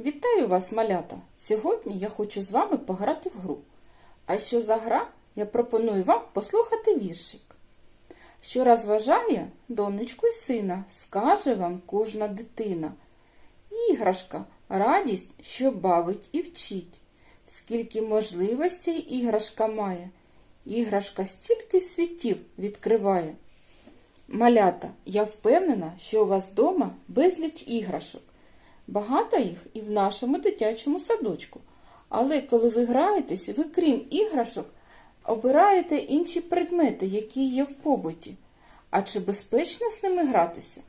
Вітаю вас, малята! Сьогодні я хочу з вами пограти в гру. А що за гра? Я пропоную вам послухати віршик. Що розважає донечку й сина, скаже вам кожна дитина. Іграшка радість, що бавить і вчить. Скільки можливостей іграшка має, іграшка стільки світів відкриває. Малята, я впевнена, що у вас вдома безліч іграшок. Багато їх і в нашому дитячому садочку. Але коли ви граєтесь, ви крім іграшок, обираєте інші предмети, які є в побуті. А чи безпечно з ними гратися?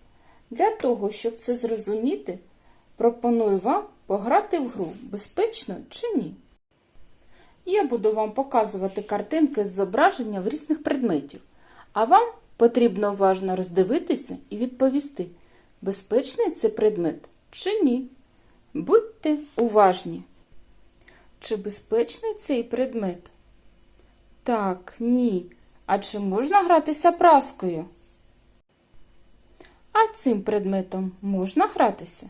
Для того, щоб це зрозуміти, пропоную вам пограти в гру безпечно чи ні. Я буду вам показувати картинки з зображенням різних предметів, а вам потрібно уважно роздивитися і відповісти, безпечний це предмет чи ні. Будьте уважні. Чи безпечний цей предмет? Так, ні. А чи можна гратися праскою? А цим предметом можна гратися?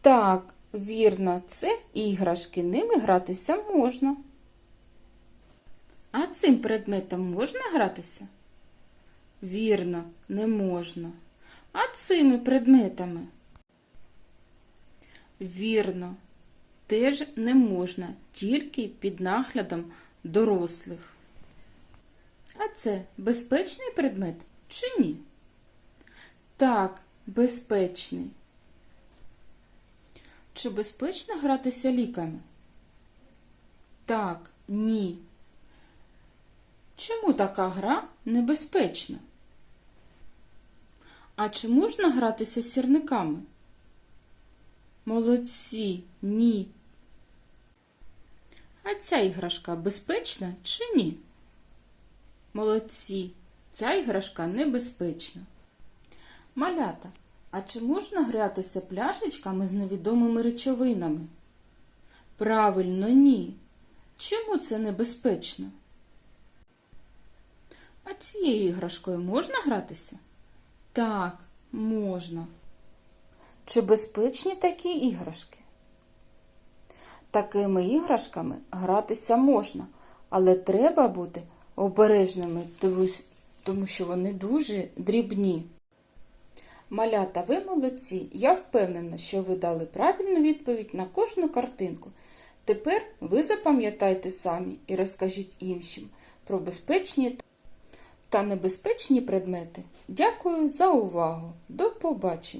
Так, вірно, це іграшки. Ними гратися можна. А цим предметом можна гратися? Вірно, не можна. А цими предметами? Вірно, теж не можна, тільки під наглядом дорослих. А це безпечний предмет чи ні? Так, безпечний. Чи безпечно гратися ліками? Так, ні. Чому така гра небезпечна? А чи можна гратися сірниками? Молодці, ні. А ця іграшка безпечна чи ні? Молодці, ця іграшка небезпечна. Малята, а чи можна гратися пляшечками з невідомими речовинами? Правильно, ні. Чому це небезпечно? А цією іграшкою можна гратися? Так, можна. Чи безпечні такі іграшки? Такими іграшками гратися можна, але треба бути обережними, тому- що вони дуже дрібні. Малята, ви молодці. Я впевнена, що ви дали правильну відповідь на кожну картинку. Тепер ви запам'ятайте самі і розкажіть іншим про безпечні та небезпечні предмети. Дякую за увагу. До побачення!